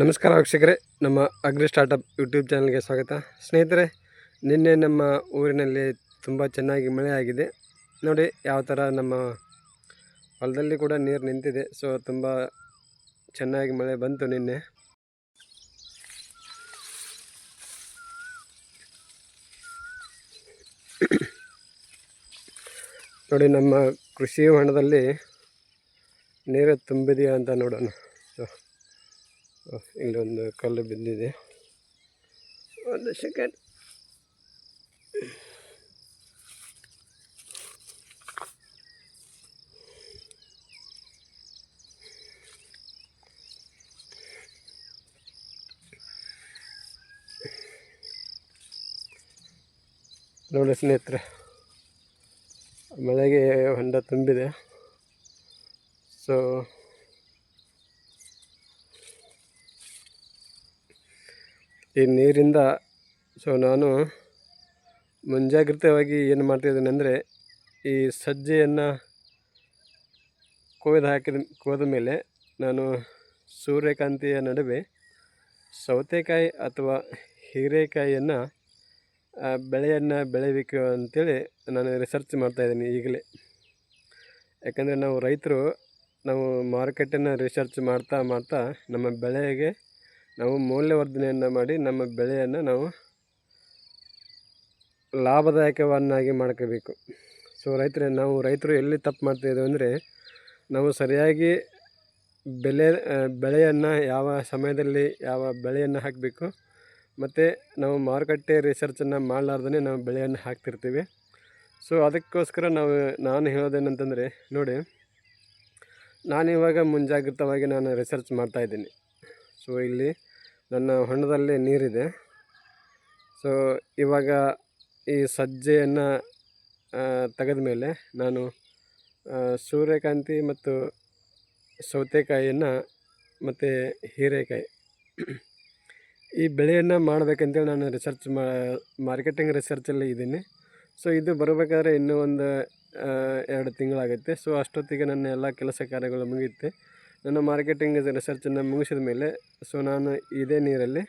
ನಮಸ್ಕಾರ ವೀಕ್ಷಕರೇ, ನಮ್ಮ ಅಗ್ರಿ ಸ್ಟಾರ್ಟಪ್ ಯೂಟ್ಯೂಬ್ ಚಾನಲ್ಗೆ ಸ್ವಾಗತ. ಸ್ನೇಹಿತರೆ, ನಿನ್ನೆ ನಮ್ಮ ಊರಿನಲ್ಲಿ ತುಂಬ ಚೆನ್ನಾಗಿ ಮಳೆ ಆಗಿದೆ. ನೋಡಿ, ಯಾವ ಥರ ನಮ್ಮ ಹೊಲದಲ್ಲಿ ಕೂಡ ನೀರು ನಿಂತಿದೆ. ಸೊ ತುಂಬ ಚೆನ್ನಾಗಿ ಮಳೆ ಬಂತು ನಿನ್ನೆ. ನೋಡಿ, ನಮ್ಮ ಕೃಷಿ ಹೊಂಡದಲ್ಲಿ ನೀರು ತುಂಬಿದೆಯಾ ಅಂತ ನೋಡೋಣ. ಇಲ್ಲೊಂದು ಕಲ್ಲು ಬಿದ್ದಿದೆ. ಒಂದು ಸೆಕೆಂಡ್ ನೋಡಿ ಸ್ನೇಹಿತರೆ ಮಳೆಗೆ ಹೊಂಡ ತುಂಬಿದೆ. ಸೊ ಈ ನೀರಿಂದ ಸೊ ನಾನು ಮುಂಜಾಗ್ರತವಾಗಿ ಏನು ಮಾಡ್ತಾಯಿದ್ದೇನೆ ಅಂದರೆ ಈ ಸಜ್ಜೆಯನ್ನು ಕೊಯ್ದು ಹಾಕಿದ, ಕೊಯ್ದ ಮೇಲೆ ನಾನು ಸೂರ್ಯಕಾಂತಿಯ ನಡುವೆ ಸೌತೆಕಾಯಿ ಅಥವಾ ಹೀರೆಕಾಯಿಯನ್ನು ಬೆಳೆಯನ್ನು ಬೆಳೆಯಬೇಕು ಅಂತೇಳಿ ನಾನು ರಿಸರ್ಚ್ ಮಾಡ್ತಾಯಿದ್ದೀನಿ ಈಗಲೇ. ಯಾಕಂದರೆ ನಾವು ರೈತರು, ನಾವು ಮಾರುಕಟ್ಟೆನ ರಿಸರ್ಚ್ ಮಾಡ್ತಾ ಮಾಡ್ತಾ ನಮ್ಮ ಬೆಳೆಗೆ ನಾವು ಮೌಲ್ಯವರ್ಧನೆಯನ್ನು ಮಾಡಿ ನಮ್ಮ ಬೆಳೆಯನ್ನು ನಾವು ಲಾಭದಾಯಕವನ್ನಾಗಿ ಮಾಡ್ಕೋಬೇಕು. ಸೊ ರೈತರೇ, ನಾವು ರೈತರು ಎಲ್ಲಿ ತಪ್ಪು ಮಾಡ್ತಾಯಿದ್ದೇವೆ ಅಂದರೆ, ನಾವು ಸರಿಯಾಗಿ ಬೆಲೆ ಬೆಳೆಯನ್ನು ಯಾವ ಸಮಯದಲ್ಲಿ ಯಾವ ಬೆಳೆಯನ್ನು ಹಾಕಬೇಕು, ಮತ್ತು ನಾವು ಮಾರುಕಟ್ಟೆ ರಿಸರ್ಚನ್ನು ಮಾಡಲಾರ್ದೇ ನಾವು ಬೆಳೆಯನ್ನು ಹಾಕ್ತಿರ್ತೀವಿ. ಸೊ ಅದಕ್ಕೋಸ್ಕರ ನಾವು, ನಾನು ಹೇಳೋದೇನಂತಂದರೆ, ನೋಡಿ, ನಾನಿವಾಗ ಮುಂಜಾಗ್ರತವಾಗಿ ನಾನು ರಿಸರ್ಚ್ ಮಾಡ್ತಾಯಿದ್ದೀನಿ ಸೊ ಇಲ್ಲಿ ನನ್ನ ಹೊಂಡದಲ್ಲಿ ನೀರಿದೆ. ಸೊ ಇವಾಗ ಈ ಸಜ್ಜೆಯನ್ನು ತೆಗೆದ ಮೇಲೆ ನಾನು ಸೂರ್ಯಕಾಂತಿ ಮತ್ತು ಸೌತೆಕಾಯಿಯನ್ನು ಮತ್ತು ಹೀರೆಕಾಯಿ. ಈ ಬೆಳೆಯನ್ನು ಮಾಡಬೇಕಂತೇಳಿ ನಾನು ರಿಸರ್ಚ್ ಮಾ ಮಾರ್ಕೆಟಿಂಗ್ ರಿಸರ್ಚಲ್ಲಿ ಇದ್ದೀನಿ. ಸೊ ಇದು ಬರಬೇಕಾದ್ರೆ ಇನ್ನೂ ಒಂದು ಎರಡು ತಿಂಗಳಾಗುತ್ತೆ. ಸೊ ಅಷ್ಟೊತ್ತಿಗೆ ನನ್ನ ಎಲ್ಲ ಕೆಲಸ ಕಾರ್ಯಗಳು ಮುಗಿಯುತ್ತೆ. ನನ್ನ ಮಾರ್ಕೆಟಿಂಗ್ ರಿಸರ್ಚನ್ನು ಮುಗಿಸಿದ ಮೇಲೆ ಸೊ ನಾನು ಇದೇ ನೀರಲ್ಲಿ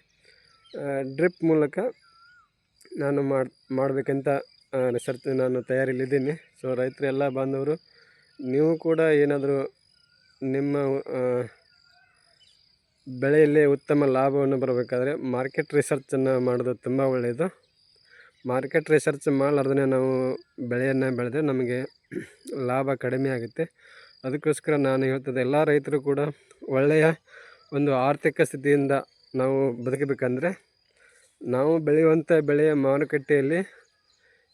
ಡ್ರಿಪ್ ಮೂಲಕ ನಾನು ಮಾಡಿ, ಮಾಡಬೇಕಂತ ರಿಸರ್ಚ್ ನಾನು ತಯಾರಿಲಿದ್ದೀನಿ ಸೊ ರೈತರು ಎಲ್ಲ ಬಾಂಧವರು ನೀವು ಕೂಡ ಏನಾದರೂ ನಿಮ್ಮ ಬೆಳೆಯಲ್ಲಿ ಉತ್ತಮ ಲಾಭವನ್ನು ಬರಬೇಕಾದ್ರೆ ಮಾರ್ಕೆಟ್ ರಿಸರ್ಚನ್ನು ಮಾಡೋದು ತುಂಬ ಒಳ್ಳೆಯದು. ಮಾರ್ಕೆಟ್ ರಿಸರ್ಚ್ ಮಾಡಲಾರ್ದೇ ನಾವು ಬೆಳೆಯನ್ನು ಬೆಳೆದ್ರೆ ನಮಗೆ ಲಾಭ ಕಡಿಮೆ ಆಗುತ್ತೆ. ಅದಕ್ಕೋಸ್ಕರ ನಾನು ಹೇಳ್ತದೆ, ಎಲ್ಲ ರೈತರು ಕೂಡ ಒಳ್ಳೆಯ ಒಂದು ಆರ್ಥಿಕ ಸ್ಥಿತಿಯಿಂದ ನಾವು ಬದುಕಬೇಕಂದ್ರೆ ನಾವು ಬೆಳೆಯುವಂಥ ಬೆಳೆಯ ಮಾರುಕಟ್ಟೆಯಲ್ಲಿ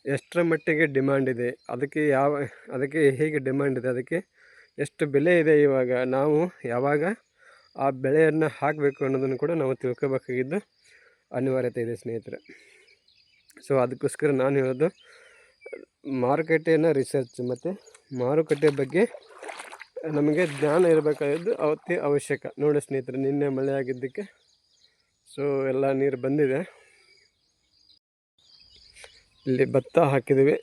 ಎಷ್ಟರ ಮಟ್ಟಿಗೆ ಡಿಮ್ಯಾಂಡ್ ಇದೆ, ಅದಕ್ಕೆ ಯಾವ, ಅದಕ್ಕೆ ಹೇಗೆ ಡಿಮ್ಯಾಂಡ್ ಇದೆ, ಅದಕ್ಕೆ ಎಷ್ಟು ಬೆಲೆ ಇದೆ ಇವಾಗ, ನಾವು ಯಾವಾಗ ಆ ಬೆಳೆಯನ್ನು ಹಾಕಬೇಕು ಅನ್ನೋದನ್ನು ಕೂಡ ನಾವು ತಿಳ್ಕೋಬೇಕಾಗಿದ್ದು ಅನಿವಾರ್ಯತೆ ಇದೆ ಸ್ನೇಹಿತರೆ. ಸೊ ಅದಕ್ಕೋಸ್ಕರ ನಾನು ಹೇಳೋದು, ಮಾರುಕಟ್ಟೆಯನ್ನು ರಿಸರ್ಚ್ ಮತ್ತು ಮಾರುಕಟ್ಟೆ ಬಗ್ಗೆ ನಮಗೆ ಜ್ಞಾನ ಇರಬೇಕಾದ್ದು ಅವತ್ತೇ ಅವಶ್ಯಕ. ನೋಡಿ ಸ್ನೇಹಿತರೆ, ನಿನ್ನೆ ಮಳೆ ಆಗಿದ್ದಕ್ಕೆ. ಸೊ ಎಲ್ಲ ನೀರು ಬಂದಿದೆ. ಇಲ್ಲಿ ಭತ್ತ ಹಾಕಿದ್ದೀವಿ.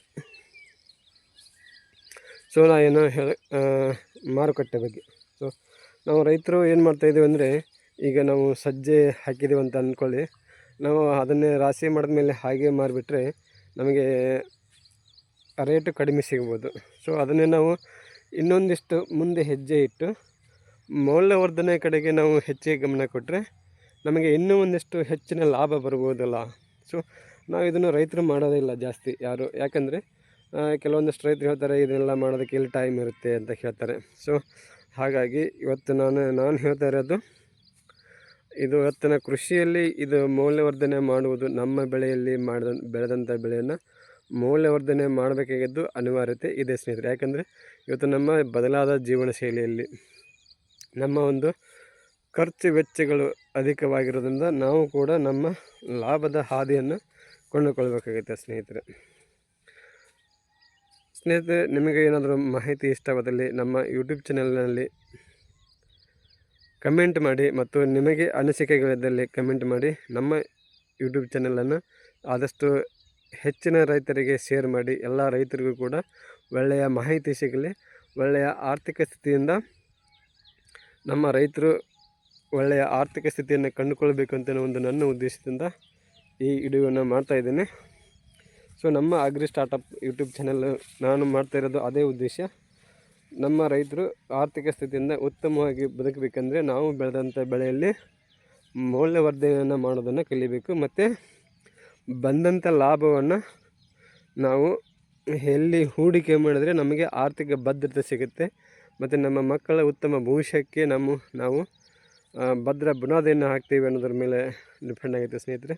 ಸೊ ನಾ ಏನೋ ಹೇಳ ಮಾರುಕಟ್ಟೆ ಬಗ್ಗೆ. ಸೊ ನಾವು ರೈತರು ಏನು ಮಾಡ್ತಾಯಿದ್ದೀವಿ ಅಂದರೆ, ಈಗ ನಾವು ಸಜ್ಜೆ ಹಾಕಿದ್ದೀವಿ ಅಂತ ಅಂದ್ಕೊಳ್ಳಿ ನಾವು ಅದನ್ನೇ ರಾಶಿ ಮಾಡಿದ್ಮೇಲೆ ಹಾಗೆ ಮಾರಿಬಿಟ್ರೆ ನಮಗೆ, ರೇಟು ಕಡಿಮೆ ಸಿಗ್ಬೋದು. ಸೊ ಅದನ್ನೇ ನಾವು ಇನ್ನೊಂದಿಷ್ಟು ಮುಂದೆ ಹೆಜ್ಜೆ ಇಟ್ಟು ಮೌಲ್ಯವರ್ಧನೆ ಕಡೆಗೆ ನಾವು ಹೆಚ್ಚಿಗೆ ಗಮನ ಕೊಟ್ಟರೆ ನಮಗೆ ಇನ್ನೂ ಒಂದಿಷ್ಟು ಹೆಚ್ಚಿನ ಲಾಭ ಬರ್ಬೋದಲ್ಲ. ಸೊ ನಾವು ಇದನ್ನು ರೈತರು ಮಾಡೋದಿಲ್ಲ ಜಾಸ್ತಿ ಯಾರು. ಯಾಕಂದರೆ ಕೆಲವೊಂದಿಷ್ಟು ರೈತರು ಹೇಳ್ತಾರೆ, ಇದನ್ನೆಲ್ಲ ಮಾಡೋದಕ್ಕೆ ಇಲ್ಲಿ ಟೈಮ್ ಇರುತ್ತೆ ಅಂತ ಹೇಳ್ತಾರೆ. ಸೊ ಹಾಗಾಗಿ ಇವತ್ತು ನಾನು ನಾನು ಹೇಳ್ತಾ ಇರೋದು, ಇದು ಇವತ್ತಿನ ಕೃಷಿಯಲ್ಲಿ ಇದು ಮೌಲ್ಯವರ್ಧನೆ ಮಾಡುವುದು ನಮ್ಮ ಬೆಳೆಯಲ್ಲಿ ಮಾಡಿದ, ಬೆಳೆದಂಥ ಬೆಳೆಯನ್ನು ಮೌಲ್ಯವರ್ಧನೆ ಮಾಡಬೇಕಾಗಿದ್ದು ಅನಿವಾರ್ಯತೆ ಇದೆ, ಸ್ನೇಹಿತರೆ. ಯಾಕಂದರೆ ಇವತ್ತು ನಮ್ಮ ಬದಲಾದ ಜೀವನ ಶೈಲಿಯಲ್ಲಿ ನಮ್ಮ ಒಂದು ಖರ್ಚು ವೆಚ್ಚಗಳು ಅಧಿಕವಾಗಿರೋದ್ರಿಂದ ನಾವು ಕೂಡ ನಮ್ಮ ಲಾಭದ ಹಾದಿಯನ್ನು ಕೊಂಡುಕೊಳ್ಬೇಕಾಗುತ್ತೆ, ಸ್ನೇಹಿತರೆ. ಸ್ನೇಹಿತರೆ, ನಿಮಗೆ ಏನಾದರೂ ಮಾಹಿತಿ ಇಷ್ಟವಾದಲ್ಲಿ ನಮ್ಮ ಯೂಟ್ಯೂಬ್ ಚಾನೆಲ್ನಲ್ಲಿ ಕಮೆಂಟ್ ಮಾಡಿ ಮತ್ತು ನಿಮಗೆ ಅನಿಸಿಕೆಗಳಿದ್ದಲ್ಲಿ ಕಮೆಂಟ್ ಮಾಡಿ ನಮ್ಮ ಯೂಟ್ಯೂಬ್ ಚಾನಲನ್ನು ಆದಷ್ಟು ಹೆಚ್ಚಿನ ರೈತರಿಗೆ ಶೇರ್ ಮಾಡಿ ಎಲ್ಲ ರೈತರಿಗೂ ಕೂಡ ಒಳ್ಳೆಯ ಮಾಹಿತಿ ಸಿಗಲಿ, ಒಳ್ಳೆಯ ಆರ್ಥಿಕ ಸ್ಥಿತಿಯಿಂದ ನಮ್ಮ ರೈತರು ಒಳ್ಳೆಯ ಆರ್ಥಿಕ ಸ್ಥಿತಿಯನ್ನು ಕಂಡುಕೊಳ್ಬೇಕು ಅಂತ ಒಂದು ನನ್ನ ಉದ್ದೇಶದಿಂದ ಈ ವಿಡಿಯೋವನ್ನು ಮಾಡ್ತಾ ಇದ್ದೇನೆ. ಸೊ ನಮ್ಮ ಅಗ್ರಿ ಸ್ಟಾರ್ಟಪ್ ಯೂಟ್ಯೂಬ್ ಚಾನಲ್ ನಾನು ಮಾಡ್ತಾ ಇರೋದು ಅದೇ ಉದ್ದೇಶ. ನಮ್ಮ ರೈತರು ಆರ್ಥಿಕ ಸ್ಥಿತಿಯಿಂದ ಉತ್ತಮವಾಗಿ ಬದುಕಬೇಕಂದ್ರೆ ನಾವು ಬೆಳೆದಂಥ ಬೆಳೆಯಲ್ಲಿ ಮೌಲ್ಯವರ್ಧನೆಯನ್ನು ಮಾಡೋದನ್ನು ಕಲಿಬೇಕು. ಮತ್ತು ಬಂದಂಥ ಲಾಭವನ್ನು ನಾವು ಎಲ್ಲಿ ಹೂಡಿಕೆ ಮಾಡಿದ್ರೆ ನಮಗೆ ಆರ್ಥಿಕ ಭದ್ರತೆ ಸಿಗುತ್ತೆ. ಮತ್ತು ನಮ್ಮ ಮಕ್ಕಳ ಉತ್ತಮ ಭವಿಷ್ಯಕ್ಕೆ ನಮ್ಮ, ನಾವು ಭದ್ರ ಬುನಾದಿಯನ್ನು ಹಾಕ್ತೀವಿ ಅನ್ನೋದ್ರ ಮೇಲೆ ಡಿಪೆಂಡ್ ಆಗುತ್ತೆ ಸ್ನೇಹಿತರೆ.